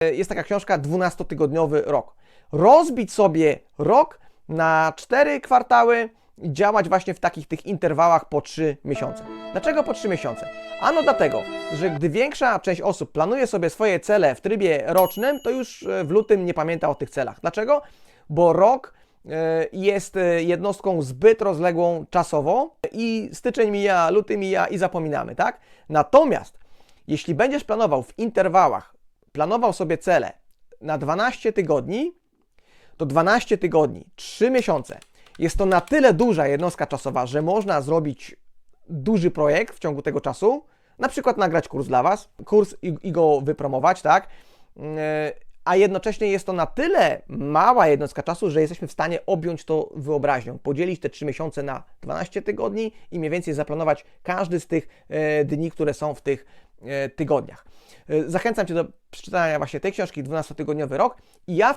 jest taka książka 12-tygodniowy rok. Rozbić sobie rok na cztery kwartały i działać właśnie w takich tych interwałach po 3 miesiące. Dlaczego po 3 miesiące? Ano dlatego, że gdy większa część osób planuje sobie swoje cele w trybie rocznym, to już e, w lutym nie pamięta o tych celach. Dlaczego? Bo rok e, jest e, jednostką zbyt rozległą czasowo i styczeń mija, luty mija i zapominamy, tak? Natomiast jeśli będziesz planował w interwałach, planował sobie cele na 12 tygodni, to 12 tygodni, 3 miesiące. Jest to na tyle duża jednostka czasowa, że można zrobić duży projekt w ciągu tego czasu, na przykład nagrać kurs dla Was, kurs i, i go wypromować, tak? Yy, A jednocześnie jest to na tyle mała jednostka czasu, że jesteśmy w stanie objąć to wyobraźnią, podzielić te 3 miesiące na 12 tygodni i mniej więcej zaplanować każdy z tych e, dni, które są w tych e, tygodniach. E, Zachęcam Cię do przeczytania właśnie tej książki 12-tygodniowy rok i ja w ten